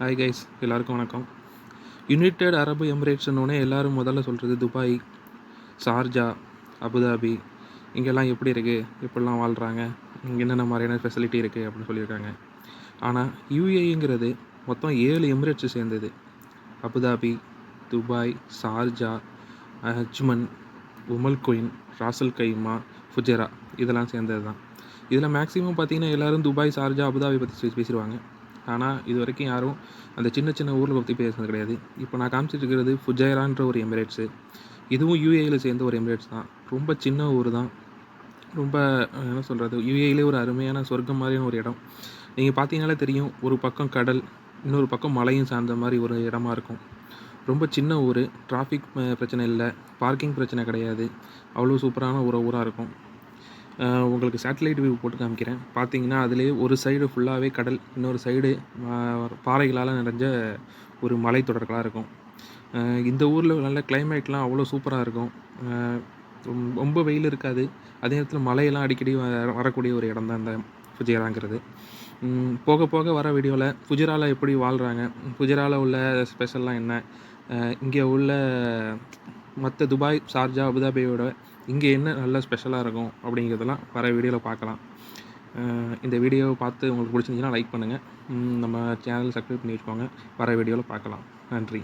Hi guys எல்லாருக்கும் வணக்கம். United அரபு எமிரேட்ஸ்னோடனே எல்லாரும் முதல்ல சொல்கிறது துபாய் சார்ஜா அபுதாபி. இங்கெல்லாம் எப்படி இருக்குது எப்படிலாம் வாழ்கிறாங்க இங்கே என்னென்ன மாதிரியான ஃபெசிலிட்டி இருக்குது அப்படின்னு சொல்லியிருக்காங்க. ஆனால் யூஏங்கிறது மொத்தம் ஏழு எமிரேட்ஸ் சேர்ந்தது. Abu Dhabi Dubai Sharjah Ajman Umm al Quwain Ras al Khaimah Fujairah. இதெல்லாம் சேர்ந்தது தான் இதில் மேக்ஸிமம் பார்த்தீங்கன்னா எல்லோரும் துபாய் சார்ஜா அபுதாபி பற்றி பேசிடுவாங்க. ஆனால் இது வரைக்கும் யாரும் அந்த சின்ன சின்ன ஊரில் பற்றி பேசுனது கிடையாது. இப்போ நான் காமிச்சிட்டு இருக்கிறது ஃபுஜைரான்ற ஒரு எமிரேட்ஸு. இதுவும் யூஏயில் சேர்ந்த ஒரு எமிரேட்ஸ் தான். ரொம்ப சின்ன ஊர் தான். ரொம்ப என்ன சொல்கிறது யூஏயிலே ஒரு அருமையான சொர்க்கம் மாதிரியான ஒரு இடம். நீங்கள் பார்த்தீங்கனாலே தெரியும் ஒரு பக்கம் கடல் இன்னொரு பக்கம் மலையும் சார்ந்த மாதிரி ஒரு இடமா இருக்கும். ரொம்ப சின்ன ஊர். டிராஃபிக் பிரச்சனை இல்லை. பார்க்கிங் பிரச்சனை கிடையாது. அவ்வளோ சூப்பரான ஒரு ஊராக இருக்கும். உங்களுக்கு சேட்டலைட் வியூ போட்டு காமிக்கிறேன். பார்த்தீங்கன்னா அதுலேயே ஒரு சைடு ஃபுல்லாகவே கடல் இன்னொரு சைடு பாறைகளால் நிறைஞ்ச ஒரு மலைத்தொடர்களாக இருக்கும். இந்த ஊரில் நல்ல கிளைமேட்லாம் அவ்வளோ சூப்பராக இருக்கும். ரொம்ப வெயில் இருக்காது. அதே நேரத்தில் மழையெல்லாம் அடிக்கடி வரக்கூடிய ஒரு இடம் தான் இந்த ஃபுஜேராங்கிறது போக போக வர வீடியோவில் ஃபுஜிராவில் எப்படி வாழ்கிறாங்க ஃபுஜிராவில் உள்ள ஸ்பெஷல்லாம் என்ன? இங்கே உள்ள மற்ற துபாய் ஷார்ஜா அபுதாபியோட இங்கே என்ன நல்ல ஸ்பெஷலாக இருக்கும் அப்படிங்கிறதெல்லாம் வர வீடியோவில் பார்க்கலாம். இந்த வீடியோவை பார்த்து உங்களுக்கு பிடிச்சிருந்துச்சின்னா லைக் பண்ணுங்கள் நம்ம சேனல் சப்ஸ்கிரைப் பண்ணி வச்சுக்கோங்க. வர வீடியோவில் பார்க்கலாம். நன்றி.